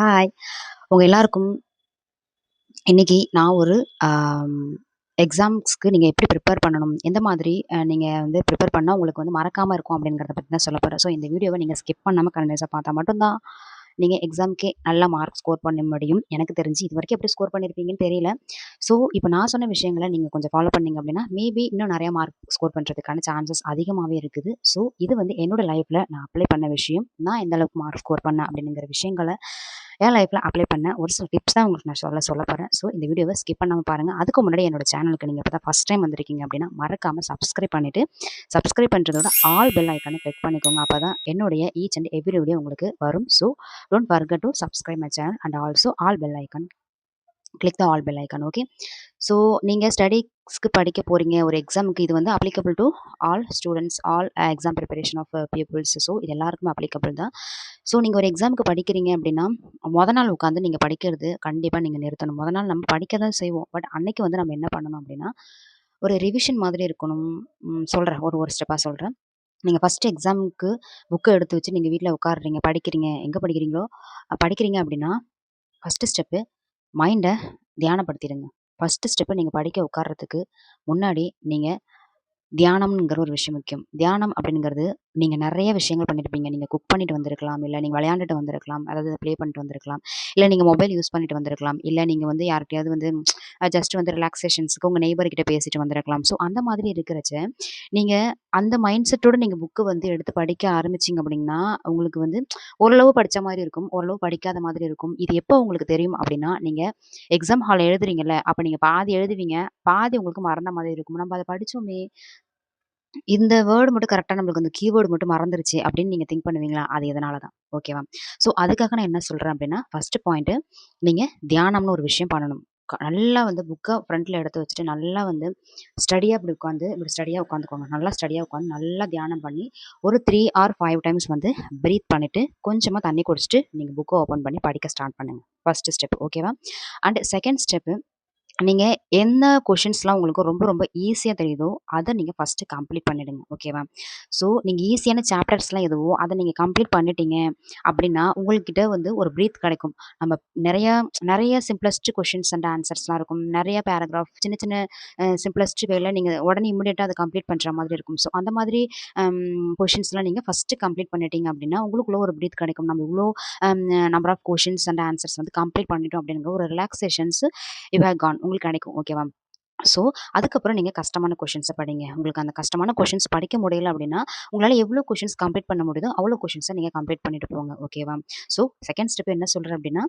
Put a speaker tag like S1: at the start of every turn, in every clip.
S1: Hi! உங்கள் எல்லாருக்கும் இன்றைக்கி நான் ஒரு எக்ஸாம்ஸ்க்கு நீங்கள் எப்படி ப்ரிப்பேர் பண்ணணும்? எந்த மாதிரி நீங்கள் வந்து ப்ரிப்பேர் பண்ணால் உங்களுக்கு வந்து மறக்காமல் இருக்கும் அப்படிங்கிறத பற்றி தான் சொல்ல போகிறேன் ஸோ இந்த வீடியோவை நீங்கள் ஸ்கிப் பண்ணாமல் கண்டினியூஸாக பார்த்தா மட்டும்தான் நீங்கள் எக்ஸாம்க்கே நல்ல மார்க் ஸ்கோர் பண்ண முடியும். எனக்கு தெரிஞ்சு இது வரைக்கும் எப்படி ஸ்கோர் பண்ணியிருப்பீங்கன்னு தெரியல. ஸோ இப்போ நான் சொன்ன விஷயங்களை நீங்கள் கொஞ்சம் ஃபாலோ பண்ணீங்க அப்படின்னா, மேபி இன்னும் நிறையா மார்க் ஸ்கோர் பண்ணுறதுக்கான சான்சஸ் அதிகமாகவே இருக்குது. ஸோ இது வந்து என்னோட லைஃப்பில் நான் அப்ளை பண்ண விஷயம். நான் எந்த அளவுக்கு மார்க் ஸ்கோர் பண்ணேன் அப்படிங்கிற விஷயங்களை என் லைஃப்ல அப்ளை பண்ண ஒரு சில டிப்ஸ் தான் உங்களுக்கு நான் சொல்ல சொல்ல போகிறேன் ஸோ இந்த வீடியோவை ஸ்கிப் பண்ணாம பாருங்கள் அதுக்கு முன்னாடி என்னோட சேனலுக்கு நீங்கள் இப்போ தான் ஃபர்ஸ்ட் டைம் வந்திருக்கீங்க அப்படின்னா, மறக்காமல் சப்ஸ்கிரைப் பண்ணிட்டு, சப்ஸ்கிரைப் பண்ணுறதோட ஆல் பெல் ஐகான கிளிக் பண்ணிக்கோங்க. அப்பதான் என்னுடைய ஈச் அண்ட் எவ்ரி வீடியோ உங்களுக்கு வரும். So don't forget to subscribe my channel and also all bell icon click the all bell icon okay. So நீங்கள் ஸ்டடீஸ்க்கு படிக்க போகிறீங்க ஒரு எக்ஸாமுக்கு இது வந்து applicable to all students all exam preparation of peoples. So இது எல்லாருக்குமே அப்ளிகபிள் தான். ஸோ நீங்கள் ஒரு எக்ஸாம்க்கு படிக்கிறீங்க அப்படின்னா, மொதல் நாள் உட்காந்து நீங்கள் படிக்கிறது கண்டிப்பாக நீங்கள் நிறுத்தணும். மொதல் நாள் நம்ம படிக்க தான் செய்வோம். பட் அன்னைக்கு வந்து நம்ம என்ன பண்ணணும் அப்படின்னா, ஒரு ரிவிஷன் மாதிரி இருக்கணும். சொல்கிறேன் ஒரு ஒரு ஸ்டெப்பாக சொல்கிறேன் நீங்கள் ஃபஸ்ட்டு எக்ஸாமுக்கு புக்கை எடுத்து வச்சு நீங்கள் வீட்டில் உட்கார்றீங்க, படிக்கிறீங்க. எங்கே படிக்கிறீங்களோ படிக்கிறீங்க அப்படின்னா, ஃபஸ்ட்டு ஸ்டெப்பு மைண்டை தியானப்படுத்திடுங்க. ஃபஸ்ட்டு ஸ்டெப்பு நீங்கள் படிக்க உட்கார்றதுக்கு முன்னாடி நீங்கள் தியானம்ங்கிற ஒரு விஷயம் முக்கியம். தியானம் அப்படிங்கிறது நீங்கள் நிறைய விஷயங்கள் பண்ணியிருப்பீங்க. நீங்கள் குக் பண்ணிட்டு வந்திருக்கலாம். இல்லை நீங்கள் விளையாண்டுட்டு வந்திருக்கலாம். அதாவது ப்ளே பண்ணிட்டு வந்திருக்கலாம். இல்லை நீங்கள் மொபைல் யூஸ் பண்ணிட்டு வந்திருக்கலாம். இல்லை நீங்கள் வந்து யார்ட்டயாவது வந்து ஜஸ்ட் வந்து ரிலாக்ஸேஷன்ஸுக்கு உங்கள் நெய்பர்கிட்ட பேசிட்டு வந்திருக்கலாம். ஸோ அந்த மாதிரி இருக்கிறச்ச, நீங்கள் அந்த மைண்ட் செட்டோட நீங்கள் புக்கு வந்து எடுத்து படிக்க ஆரம்பிச்சிங்க அப்படின்னா, உங்களுக்கு வந்து ஓரளவு படித்த மாதிரி இருக்கும். ஓரளவு படிக்காத மாதிரி இருக்கும். இது எப்போ உங்களுக்கு தெரியும் அப்படின்னா, நீங்கள் எக்ஸாம் ஹால் எழுதுறீங்கல்ல, அப்போ நீங்கள் பாதி எழுதுவீங்க. பாதி உங்களுக்கு மறந்த மாதிரி இருக்கும். நம்ம அதை படித்தோமே இந்த வேர்டு மட்டும் கரெக்டாக நம்மளுக்கு அந்த கீவேர்டு மட்டும் மறந்துருச்சு அப்படின்னு நீங்கள் திங்க் பண்ணுவீங்களா? அது எதனால தான். ஓகேவா? ஸோ அதுக்காக நான் என்ன சொல்கிறேன் அப்படின்னா, ஃபஸ்ட்டு பாயிண்ட்டு நீங்கள் தியானம்னு ஒரு விஷயம் பண்ணணும். நல்லா வந்து புக்கை ஃப்ரண்ட்ல எடுத்து வச்சுட்டு, நல்லா வந்து ஸ்டடியாக இப்படி உட்காந்து இப்படி ஸ்டடியாக உட்காந்துக்கோங்க. நல்லா ஸ்டடியாக உட்காந்து நல்லா தியானம் பண்ணி, ஒரு த்ரீ ஆர் ஃபைவ் டைம்ஸ் வந்து ப்ரீத் பண்ணிவிட்டு கொஞ்சமாக தண்ணி குடிச்சுட்டு, நீங்கள் புக்கை ஓப்பன் பண்ணி படிக்க ஸ்டார்ட் பண்ணுங்கள் ஃபஸ்ட்டு ஸ்டெப் ஓகேவா? அண்ட் செகண்ட் ஸ்டெப்பு நீங்கள் என்ன கொஷின்ஸ்லாம் உங்களுக்கு ரொம்ப ரொம்ப ஈஸியாக தெரியுதோ, அதை நீங்கள் ஃபஸ்ட்டு கம்ப்ளீட் பண்ணிவிடுங்க ஓகேவா? ஸோ நீங்கள் ஈஸியான சாப்டர்ஸ்லாம் எதுவோ அதை நீங்கள் கம்ப்ளீட் பண்ணிட்டீங்க அப்படின்னா, உங்கள்கிட்ட வந்து ஒரு ப்ரீத் கிடைக்கும். நம்ம நிறையா நிறைய சிம்பிளஸ்ட் கொஷின்ஸ் அண்ட் ஆன்சர்ஸ்லாம் இருக்கும். நிறைய பேராகிராஃப் சின்ன சின்ன சிம்பிளஸ்ட் சிம்ப்ளஸ்ட் வேல உடனே இமிடியேட்டா அதை கம்ப்ளீட் பண்ணுற மாதிரி இருக்கும். ஸோ அந்த மாதிரி கொஷின்ஸ்லாம் நீங்கள் ஃபஸ்ட்டு கம்ப்ளீட் பண்ணிட்டீங்க அப்படின்னா, உங்களுக்குள்ள ஒரு ப்ரீத் கிடைக்கும். நம்ம இவ்வளோ number of questions and answers வந்து கம்ப்ளீட் பண்ணிட்டோம் அப்படிங்கிற ஒரு ரிலாக்ஸேஷன்ஸ் யூ ஹேவ் கான் உங்களுக்கு கிடைக்கும். ஓகேவா? ஸோ அதுக்கப்புறம் நீங்க கஷ்டமான கொஷின்ஸை படிங்க. உங்களுக்கு அந்த கஷ்டமான கொஸ்டின்ஸ் படிக்க முடியல அப்படின்னா, உங்களால எவ்வளோ கொஸ்டின்ஸ் கம்ப்ளீட் பண்ண முடியுதோ, அவ்வளோ கொஷின்ஸை நீங்க கம்ப்ளீட் பண்ணிட்டு போங்க. ஓகேவா? ஸோ செகண்ட் ஸ்டெப் என்ன சொல்றேன் அப்படின்னா,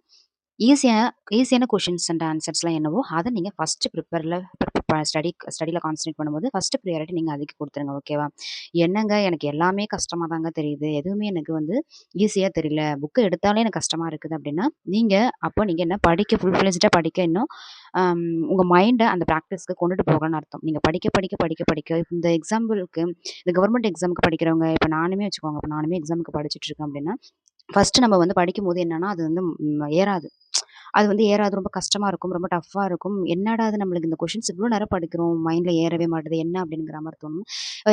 S1: ஈஸியாக ஈஸியான கொஷின்ஸ் அண்ட் ஆன்சர்ஸ்லாம் என்னவோ, அதை நீங்கள் ஃபஸ்ட்டு ப்ரிப்பேரில் ஸ்டடி ஸ்டடியில் கான்சன்ட்ரேட் பண்ணும்போது ஃபஸ்ட்டு ப்ரியாரிட்டி நீங்கள் அதுக்கு கொடுத்துருங்க ஓகேவா? என்னங்க எனக்கு எல்லாமே கஷ்டமாக தாங்க தெரியுது. எதுவுமே எனக்கு வந்து ஈஸியாக தெரியல. புக்கை எடுத்தாலே எனக்கு கஷ்டமாக இருக்குது அப்படின்னா, நீங்கள் அப்போ நீங்கள் என்ன படிக்க ஃபுல் ஃப்ளெட்ஜ்டா படிக்க இன்னும் உங்கள் மைண்டை அந்த ப்ராக்டிஸ்க்கு கொண்டுட்டு போகணும்னு அர்த்தம். நீங்கள் படிக்க படிக்க படிக்க படிக்க இந்த எக்ஸாம்பிளுக்கு இந்த கவர்மெண்ட் எக்ஸாமுக்கு படிக்கிறவங்க இப்போ நானுமே வச்சுக்கோங்க. இப்போ நானுமே எக்ஸாமுக்கு படிச்சுட்டு இருக்கேன் அப்படின்னா, ஃபஸ்ட்டு நம்ம வந்து படிக்கும் போது என்னென்னா அது வந்து ஏறாது. அது வந்து ஏறாது. ரொம்ப கஷ்டமாக இருக்கும். ரொம்ப டஃப்பாக இருக்கும். என்னடா இது நம்மளுக்கு இந்த கொஷின்ஸ் இவ்வளோ நேரம் படிக்கிறோம். மைண்டில் ஏறவே மாட்டுது. என்ன அப்படிங்கிற மாதிரி தோணும்.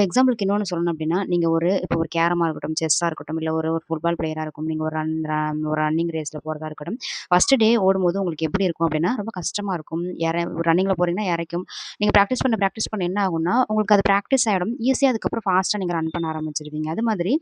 S1: எக்ஸாம்பிளுக்கு இன்னொன்று சொல்லணும் அப்படின்னா, நீங்கள் ஒரு இப்போ ஒரு கேரமாக இருக்கட்டும், செஸ்ஸாக இருக்கட்டும், இல்லை ஒரு ஒரு ஃபுட்பால் பிளேயராக இருக்கும். நீங்கள் ஒரு ரன் ரன் ஒரு ரன்னிங் ரேஸில் போகிறதா இருக்கட்டும். ஃபஸ்ட்டு டே ஓடும்போது உங்களுக்கு எப்படி இருக்கும் அப்படின்னா, ரொம்ப கஷ்டமாக இருக்கும். எற ரன்னிங்கில் போகிறீங்கன்னா இறைக்கும். நீங்கள் ப்ராக்டிஸ் பண்ண ப்ராக்டிஸ் பண்ண என்ன ஆகும்னா, உங்களுக்கு அது ப்ராக்டிஸ் ஆகிடும் ஈஸியாக அதுக்கப்புறம் ஃபாஸ்ட்டாக நீங்கள் ரன் பண்ண ஆரம்பிச்சிருவீங்க அது மாதிரி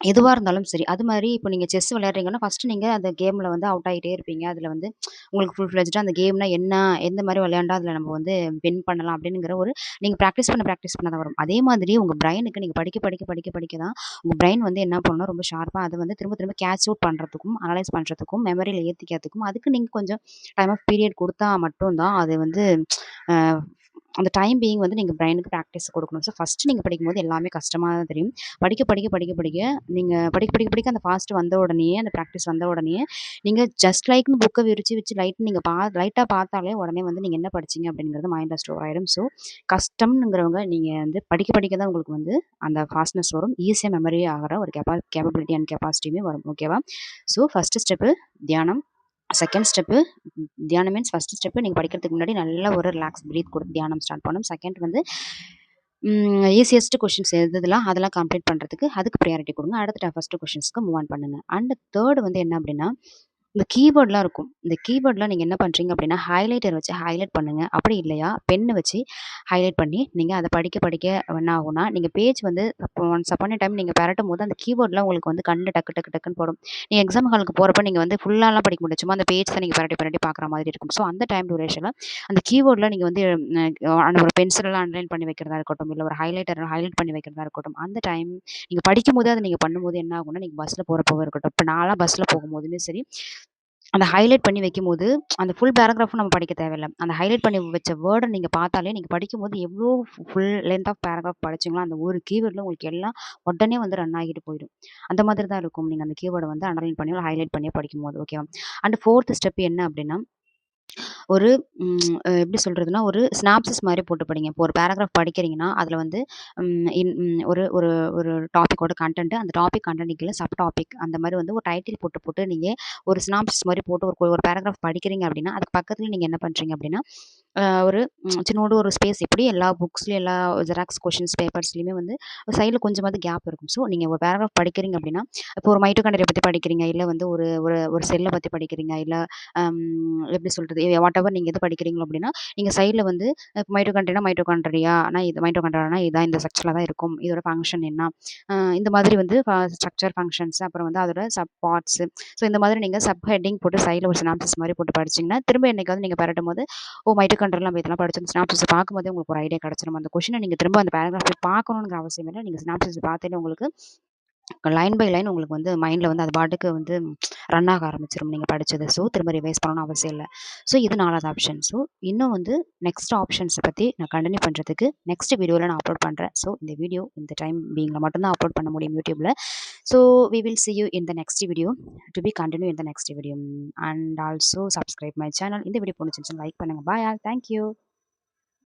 S1: எதுவாக இருந்தாலும் சரி. அது மாதிரி இப்போ நீங்கள் செஸ் விளையாடுறீங்கன்னா, ஃபஸ்ட்டு நீங்கள் அந்த கேமில் வந்து அவுட் ஆகிட்டே இருப்பீங்க. அதில் வந்து உங்களுக்கு ஃபுல் ஃப்ளெட்ஜ்டா அந்த கேம்னா என்ன? எந்த மாதிரி விளையாண்டா அதில் நம்ம வந்து வின் பண்ணலாம் அப்படிங்கிற ஒரு நீங்கள் ப்ராக்டிஸ் பண்ண ப்ராக்டிஸ் பண்ண தான் வரும். அதே மாதிரி உங்கள் பிரெயினுக்கு நீங்கள் படிக்க படிக்க படிக்க படிக்க தான் உங்கள் பிரெயின் வந்து என்ன பண்ணணும் ரொம்ப ஷார்ப்பாக அதை வந்து திரும்ப திரும்ப கேட்ச் அவுட் பண்ணுறதுக்கும் அனலைஸ் பண்ணுறதுக்கும் மெமரியில் ஏற்றிக்கிறதுக்கும் அதுக்கு நீங்கள் கொஞ்சம் டைம் ஆஃப் பீரியட் கொடுத்தா மட்டும்தான் அது வந்து அந்த டைம் பீயிங் வந்து நீங்கள் பிரெயினுக்கு ப்ராக்டிஸ் கொடுக்கணும் ஸோ ஃபஸ்ட்டு நீங்கள் படிக்கும்போது எல்லாமே கஷ்டமாக தான் தெரியும். படிக்க படிக்க படிக்க படிக்க நீங்கள் படிக்க படிக்க படிக்க அந்த ஃபாஸ்ட் வந்த உடனேயே, அந்த ப்ராக்டிஸ் வந்த உடனேயே, நீங்கள் ஜஸ்ட் லைக்னு புக்கை விரிச்சு வச்சு லைட் நீங்கள் பா லைட்டாக பார்த்தாலே உடனே வந்து நீங்கள் என்ன படிச்சீங்க அப்படிங்கிறது மைண்டில் ஸ்டோர் ஆகிடும் ஸோ கஷ்டம்ங்கிறவங்க நீங்கள் வந்து படிக்க படிக்க தான் உங்களுக்கு வந்து அந்த ஃபாஸ்ட்னஸ் வரும். ஈஸியாக மெமரி ஆகிற ஒரு கேப்பா கேப்பபிலிட்டி அண்ட் கெப்பாசிட்டியுமே வரும். ஓகேவா? ஸோ ஃபஸ்ட்டு ஸ்டெப்பு தியானம். செகண்ட் ஸ்டெப்பு தியானம் மீன்ஸ் ஃபஸ்ட்டு ஸ்டெப்பு நீங்கள் படிக்கிறதுக்கு முன்னாடி நல்ல ஒரு ரிலாக்ஸ் ப்ரீத் கொடுத்து தியானம் ஸ்டார்ட் பண்ணணும். செகண்ட் வந்து ஈஸியஸ்ட்டு ஈஸியஸ்ட் கொஸ்டின்ஸ் அதெல்லாம் கம்ப்ளீட் பண்ணுறதுக்கு அதுக்கு ப்ரையாரிட்டி கொடுங்க அடுத்து டஃபஸ்ட் கொஷின்ஸ்க்கு மூவ் ஆன் பண்ணுங்க. அண்ட் தேர்ட் வந்து என்ன அப்படின்னா, இந்த கீபோர்ட்லாம் இருக்கும். இந்த கீவேர்ட்லாம் நீங்கள் என்ன பண்ணுறீங்க அப்படின்னா ஹைலைட்டர் வச்சு ஹைலைட் பண்ணுங்கள் அப்படி இல்லையா? பென்னு வச்சு ஹைலைட் பண்ணி நீங்கள் அதை படிக்க படிக்க என்ன ஆகும்னா நீங்கள் பேஜ் வந்து ஒன்ஸ் அப்பான் டைம் நீங்கள் பரட்டும் போது அந்த கீபோர்டில் உங்களுக்கு வந்து கண்ணு டக்கு டக்கு டக்குன்னு போடும். நீங்கள் எக்ஸாம் ஹாலுக்கு போகிறப்ப நீங்கள் வந்து ஃபுல்லாலாம் படிக்க முடியும் சும்மா அந்த பேஜ் தான் நீங்கள் பரட்டி பரட்டி பார்க்குற மாதிரி இருக்கும். ஸோ அந்த டைம் டூரேஷனில் அந்த கீபோர்டில் நீங்கள் வந்து அந்த ஒரு பென்சிலெலாம் அண்டர்லைன் பண்ணி வைக்கிறதா இருக்கட்டும் இல்லை ஒரு ஹைலைட்டர் ஹைலைட் பண்ணி வைக்கிறதா இருக்கட்டும் அந்த டைம் நீங்கள் படிக்கும் போது அதை நீங்கள் பண்ணும்போது என்ன ஆகும்னா நீங்கள் பஸ்ஸில் போகிறப்போ இருக்கட்டும். இப்போ நான்லாம் பஸ்ஸில் போகும்போதுமே சரி அந்த ஹைலைட் பண்ணி வைக்கும்போது அந்த ஃபுல் பேராகிராஃபும் நம்ம படிக்க தேவையில்ல. அந்த ஹைலைட் பண்ணி வச்ச வேர்டை நீங்கள் பார்த்தாலே நீங்கள் படிக்கும்போது எவ்வளோ ஃபுல் லென்த் ஆஃப் பேராகிராஃப் படிச்சிங்களோ அந்த ஒரு கீவேர்டில் உங்களுக்கு எல்லாம் உடனே வந்து ரன் ஆகிட்டு போயிடும். அந்த மாதிரி தான் இருக்கும். நீங்கள் அந்த கீவேர்டை வந்து அண்டர்லைன் பண்ணி ஹைலைட் பண்ணி படிக்கும்போது ஓகேவா அண்ட் ஃபோர்த்து ஸ்டெப் என்ன அப்படின்னா ஒரு எப்படி சொல்கிறதுனா ஒரு ஸ்னாப்சிஸ் மாதிரி போட்டு படிங்க. இப்போ ஒரு பேராகிராஃப் படிக்கிறீங்கன்னா அதில் வந்து இன்- ஒரு ஒரு ஒரு டாப்பிக்கோட கண்டென்ட்டு அந்த டாபிக் கண்டென்ட் கீழே சப் டாபிக் அந்த மாதிரி வந்து ஒரு டைட்டில் போட்டு போட்டு நீங்கள் ஒரு ஸ்னாப்சிஸ் மாதிரி போட்டு ஒரு ஒரு பேராகிராஃப் படிக்கிறீங்க அப்படின்னா அதுக்கு பக்கத்தில் நீங்கள் என்ன பண்ணுறீங்க அப்படின்னா ஒரு ம், சின்னோண்டு ஒரு ஸ்பேஸ் எப்படி எல்லா புக்ஸ்லையும் எல்லா ஜெராக்ஸ் கொஷின்ஸ் பேப்பர்ஸ்லையுமே வந்து சைடில் கொஞ்சமாவது கேப் இருக்கும். ஸோ நீங்கள் ஒரு பேராகிராஃப் படிக்கிறீங்க அப்படின்னா இப்போ ஒரு மைட்டோகாண்ட்ரியை பற்றி படிக்கிறீங்க இல்லை வந்து ஒரு ஒரு ஒரு செல்லை பற்றி படிக்கிறீங்க இல்லை எப்படி சொல்கிறது வாட் எவர் நீங்கள் எது படிக்கிறீங்களோ அப்படின்னா நீங்கள் சைடில் வந்து மைட்டோகாண்ட்ரினா மைட்டோகாண்ட்ரியா ஆனால் இது மைட்டோகாண்ட்ரியானா இதான் இந்த ஸ்ட்ரக்சரில் தான் இருக்கும். இதோட ஃபங்க்ஷன் என்ன? இந்த மாதிரி வந்து ஸ்ட்ரக்சர் ஃபங்க்ஷன்ஸ் அப்புறம் வந்து அதோட சப் பார்ட்ஸு ஸோ இந்த மாதிரி நீங்கள் சப் ஹெட்டிங் போட்டு சைடில் ஒரு சினாப்சிஸ் மாதிரி போட்டு படிச்சிங்கன்னா திரும்ப என்னைக்காவது நீங்கள் பரட்டும் போது ஓ மைட்டோகாண்ட்ரியில் நம்ம இதெல்லாம் படிச்சு ஸ்னாப்சிஸ் பார்க்கும்போதே உங்களுக்கு ஒரு ஐடியா கிடச்சிரும். அந்த கொஷினை நீங்கள் திரும்ப அந்த பேராகிராஃப் பார்க்கணுங்கிற அவசியம் இல்லை. நீங்கள் ஸ்னாப்சிஸ் பார்த்தாலே உங்களுக்கு லைன் பை லைன் உங்களுக்கு வந்து மைண்டில் வந்து அது பாட்டுக்கு வந்து ரன் ஆக ஆரம்பிச்சிடும் நீங்கள் படித்தது ஸோ திரும்ப ரிவைஸ் பண்ணணும்னு அவசியம் இல்லை. ஸோ இது நாலாவது ஆப்ஷன் ஸோ இன்னும் வந்து நெக்ஸ்ட் ஆப்ஷன்ஸை பற்றி நான் கண்டினியூ பண்ணுறதுக்கு நெக்ஸ்ட் வீடியோவில் நான் அப்லோட் பண்ணுறேன் ஸோ இந்த வீடியோ இந்த டைம் பீங்கில் மட்டும்தான் அப்லோட் பண்ண முடியும் யூடியூப்பில் so we will see you in the next video to be continue in the next video and also subscribe my channel இந்த வீடியோ பிடிச்சிருந்துச்சுன்னா லைக் பண்ணுங்கள் பாய் ஆல் தேங்க்யூ